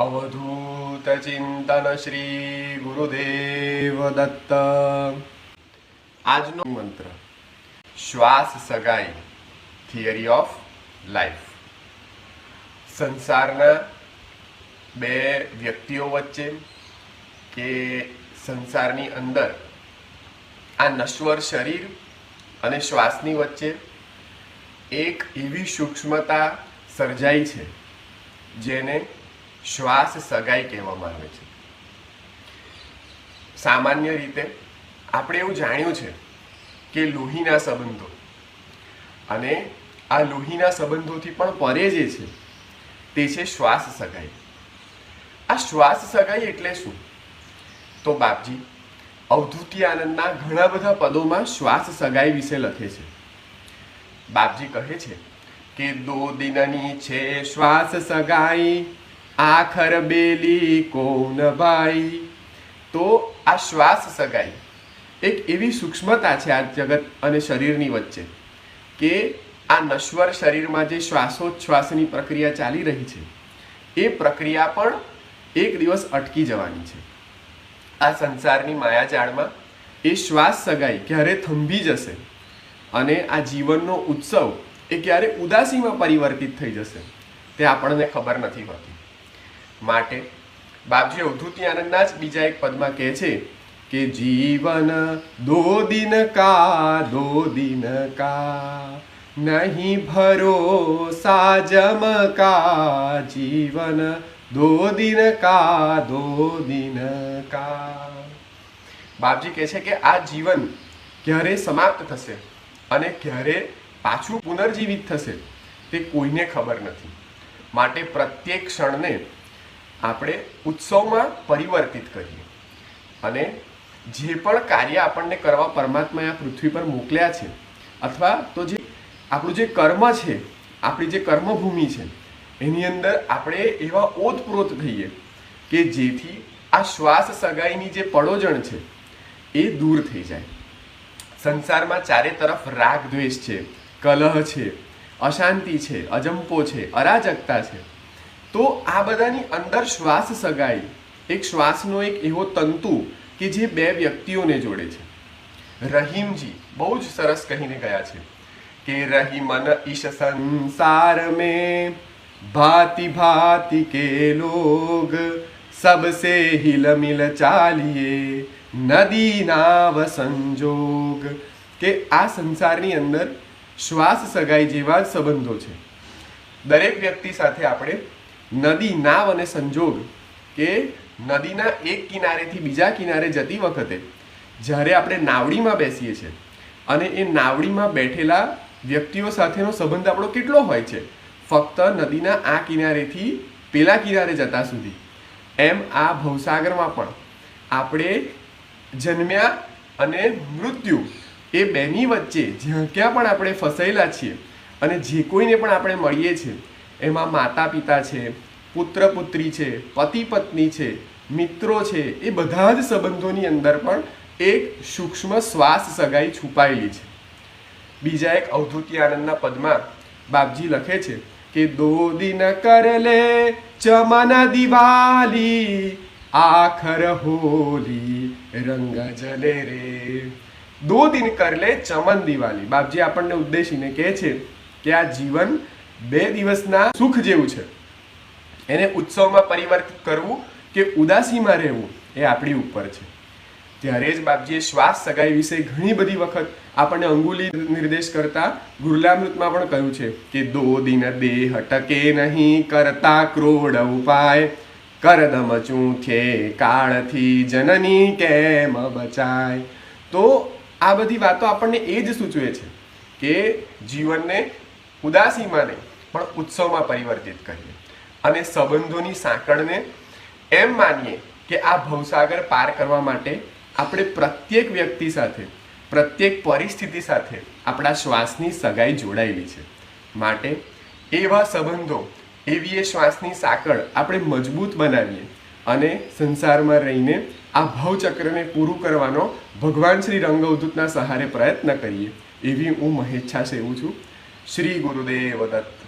અવધૂત ચિંતન શ્રી ગુરુદેવ દત્ત આજનો મંત્ર શ્વાસ સગાઈ થિયરી ઓફ લાઈફ સંસારના બે વ્યક્તિઓ વચ્ચે કે સંસારની અંદર આ નશ્વર શરીર અને શ્વાસની વચ્ચે એક એવી સૂક્ષ્મતા સર્જાઈ છે જેને શ્વાસ સગાઈ કહેવામાં આવે છે. સામાન્ય રીતે આપણે એવું જાણ્યું છે કે લોહીના સંબંધો અને આ લોહીના સંબંધોથી પણ પરે જે છે તે છે શ્વાસ સગાઈ. આ શ્વાસ સગાઈ એટલે શું? તો બાપજી, અવધૂતિ આનંદના ઘણા બધા પદોમાં શ્વાસ સગાઈ વિશે લખે છે. બાપજી કહે છે કે દો દિનની છે શ્વાસ સગાઈ. આખર બેલી કોન ભાઈ? તો આ શ્વાસ સગાઈ. એક એવી સૂક્ષ્મતા છે આ જગત અને શરીરની વચ્ચે કે આ નશ્વર શરીરમાં જે શ્વાસોચ્છ્વાસની પ્રક્રિયા ચાલી રહી છે, એ પ્રક્રિયા પણ એક દિવસ અટકી જવાની છે. આ સંસારની માયાજાળમાં એ શ્વાસ સગાઈ ક્યારે થંભી જશે અને આ જીવનનો ઉત્સવ એ ક્યારે ઉદાસીમાં પરિવર્તિત થઈ જશે તે આપણને ખબર નથી હોતી. માટે. બાપજી અવધૂતિ આનંદના જ બીજા એક પદમાં કહે છે કે, જીવન દો દિન કા, દો દિન કા. નહીં ભરો સાજમ કા. જીવન દો દિન કા, દો દિન કા. બાપજી કહે છે કે, આ જીવન ક્યારે સમાપ્ત થશે અને ક્યારે પાછું પુનર્જીવિત થશે તે કોઈને ખબર નથી. માટે પ્રત્યેક ક્ષણને આપણે ઉત્સવમાં પરિવર્તિત કરીએ. અને જે પણ કાર્ય આપણને કરવા પરમાત્માએ આ પૃથ્વી પર મોકલ્યા છે, અથવા તો જે આપણું જે કર્મ છે, આપણી જે કર્મભૂમિ છે, એની અંદર આપણે એવા ઓતપ્રોત થઈએ કે જેથી આ શ્વાસ સગાઈની જે પડોજણ છે, એ દૂર થઈ જાય. સંસારમાં ચારે તરફ રાગ દ્વેષ છે, કલહ છે, અશાંતિ છે, અજંપો છે, અરાજકતા છે. તો આ બધાની અંદર શ્વાસ સગાઈ એક શ્વાસનો એક એવો તંતુ કે જે બે વ્યક્તિઓને જોડે છે રહીમજી બહુ જ સરસ કહીને ગયા છે કે રહી મન ઈશ સંસાર में भांति भांति के लोग सबसे हिल मिल चालिए નદી નાવ સંજોગ કે આ સંસારની અંદર શ્વાસ સગાઈ જેવા જ સંબંધો છે દરેક વ્યક્તિ સાથે આપણે નદી નાવ અને સંજોગ કે નદીના એક કિનારેથી બીજા કિનારે જતી વખતે, જ્યારે આપણે નાવડીમાં બેસીએ છીએ અને એ નાવડીમાં બેઠેલા વ્યક્તિઓ સાથેનો સંબંધ આપણો કેટલો હોય છે, ફક્ત નદીના આ કિનારેથી પેલા કિનારે જતા સુધી. એમ આ ભવસાગરમાં પણ આપણે જન્મ્યા અને મૃત્યુ એ બેની વચ્ચે જ્યાં ક્યાં પણ આપણે ફસાયેલા છીએ અને જે કોઈને પણ આપણે મળીએ છીએ એમાં માતા પિતા છે પુત્ર પુત્રી છે પતિ પત્ની છે, મિત્રો છે, એ બધા જ સંબંધોની અંદર પણ એક સૂક્ષ્મ શ્વાસ સગાઈ છુપાયેલી છે. બીજા એક અવધૂતિ આનંદના પદમાં બાપજી લખે છે કે, દો દિન કરલે ચમન દિવાલી, આખર હોલી, રંગ જલે રે. દો દિન કરલે ચમન દિવાલી. બાપજી આપણને ઉદ્દેશીને કહે છે કે, આ જીવન બે દિવસના સુખ જેવું છે. એને ઉત્સવમાં પરિવર્તિત કરવું કે ઉદાસીમાં રહેવું એ આપણી ઉપર છે. ત્યારે જ બાપજીએ શ્વાસ સગાઈ વિશે ઘણી બધી વખત આપણને અંગુલી નિર્દેશ કરતા ગુરલામૃતમાં પણ કહ્યું છે કે દો દિન દેહ ટકે નહીં કરતા ક્રોડ ઉપાય. કરદમ ચૂંથે કાળથી જનની કેમ બચાય. તો આ બધી વાતો આપણને એ જ સૂચવે છે કે જીવનને ઉદાસીમાં નહીં પણ ઉત્સવમાં પરિવર્તિત કરીએ. અને સંબંધોની સાંકળને એમ માનીએ કે આ ભવસાગર પાર કરવા માટે આપણે પ્રત્યેક વ્યક્તિ સાથે, પ્રત્યેક પરિસ્થિતિ સાથે આપણા શ્વાસની સગાઈ જોડાયેલી છે. માટે એવા સંબંધો, એવી એ શ્વાસની સાંકળ આપણે મજબૂત બનાવીએ અને સંસારમાં રહીને આ ભવચક્રને પૂરું કરવાનો ભગવાન શ્રી રંગઅવધૂતના સહારે પ્રયત્ન કરીએ. એવી હું મહેચ્છા સેવું છું. શ્રી ગુરુદેવ દત્ત.